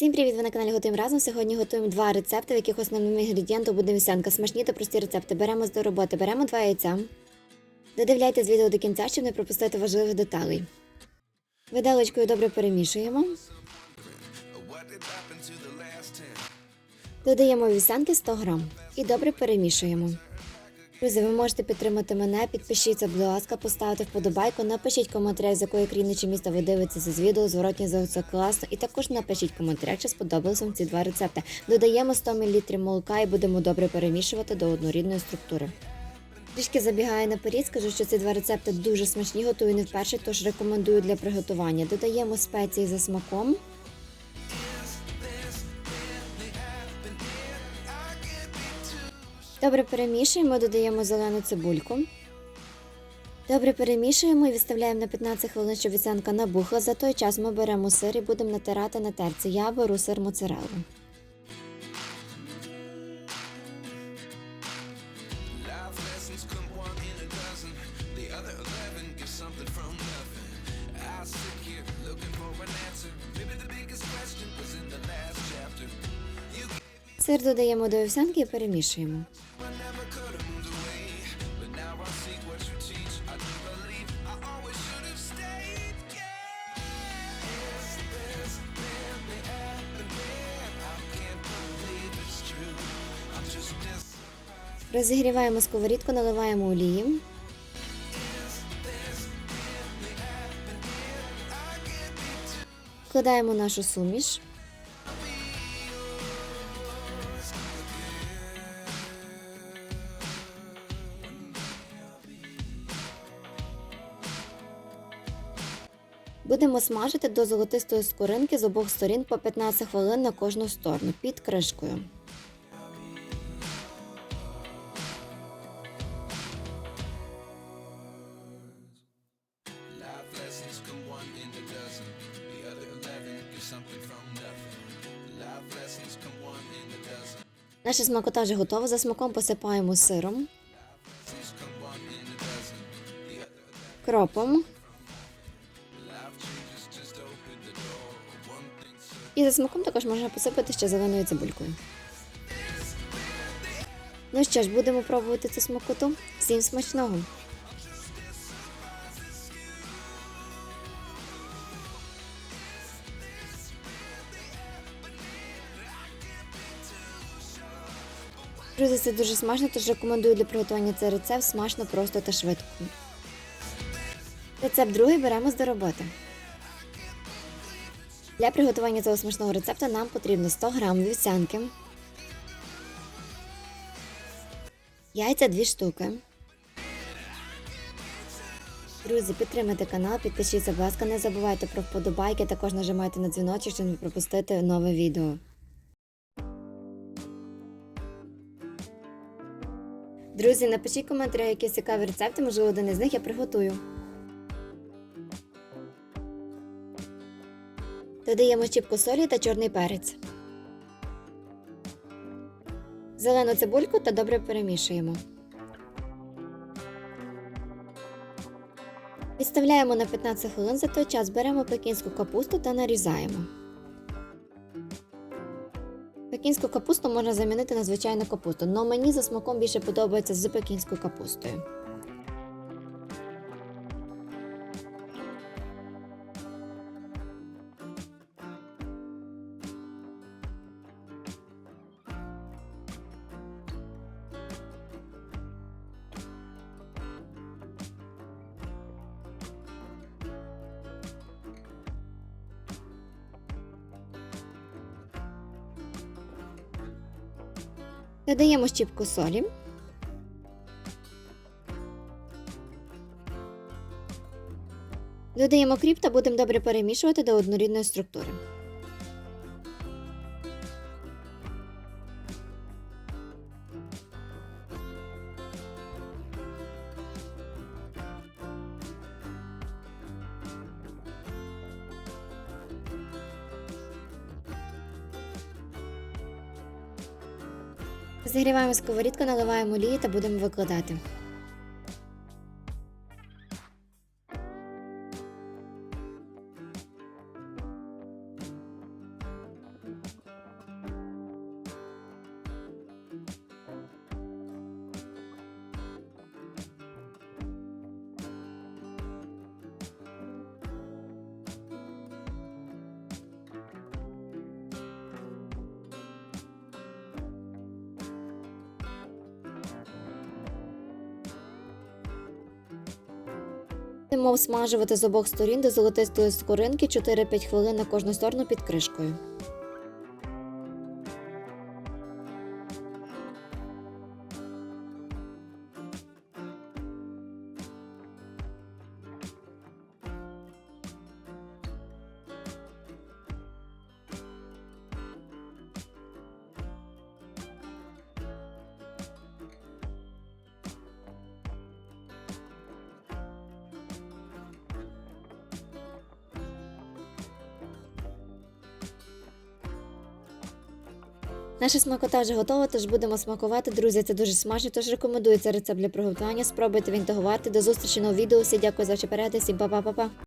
Всім привіт! Ви на каналі Готуємо разом. Сьогодні готуємо два рецепти, в яких основним інгредієнтом буде вівсянка. Смачні та прості рецепти. Беремо до роботи, беремо два яйця. Додивляйтесь відео до кінця, щоб не пропустити важливих деталей. Виделочкою добре перемішуємо. Додаємо вівсянки 100 грам і добре перемішуємо. Друзі, ви можете підтримати мене, підпишіться, будь ласка, поставте вподобайку, напишіть коментарі, з якої країни чи міста ви дивитеся з відео, зворотні за це класно. І також напишіть коментарі, чи сподобалися вам ці два рецепти. Додаємо 100 мл молока і будемо добре перемішувати до однорідної структури. Трішки забігаю наперед, скажу, що ці два рецепти дуже смачні, готую не вперше, тож рекомендую для приготування. Додаємо спеції за смаком. Добре перемішуємо, додаємо зелену цибульку. Добре перемішуємо і відставляємо на 15 хвилин, щоб вівсянка набухла. За той час ми беремо сир і будемо натирати на терці. Я беру сир моцареллу. Life lessons come one in a Розігріваємо сковорідку, наливаємо олії. Вкладаємо нашу суміш. Будемо смажити до золотистої скоринки з обох сторін по 15 хвилин на кожну сторону під кришкою. Наша смакота вже готова. За смаком посипаємо сиром, кропом і за смаком також можна посипати ще зеленою цибулькою. Ну що ж, будемо пробувати цю смакоту. Всім смачного! Друзі, це дуже смачно, тож рекомендую для приготування цей рецепт смачно, просто та швидко. Рецепт другий беремо до роботи. Для приготування цього смачного рецепту нам потрібно 100 г вівсянки, яйця 2 штуки. Друзі, підтримайте канал, підпишіться, будь ласка, не забувайте про вподобайки, також нажимайте на дзвіночок, щоб не пропустити нове відео. Друзі, напишіть коментарі, які цікаві рецепти, можливо, один із них я приготую. Додаємо щіпку солі та чорний перець. Зелену цибульку та добре перемішуємо. Відставляємо на 15 хвилин, за той час беремо пекінську капусту та нарізаємо. Пекінську капусту можна замінити на звичайну капусту, але мені за смаком більше подобається з пекінською капустою. Додаємо щіпку солі. Додаємо кріп та будемо добре перемішувати до однорідної структури. Загріваємо сковорідку, наливаємо олії та будемо викладати. Будемо смажувати з обох сторін до золотистої скоринки 4-5 хвилин на кожну сторону під кришкою. Наша смакота вже готова, тож будемо смакувати. Друзі, це дуже смачно, тож рекомендую цей рецепт для приготування. Спробуйте він готувати. До зустрічі нового відео. Всі дякую за ваші перегляди. Всім па-па-па-па.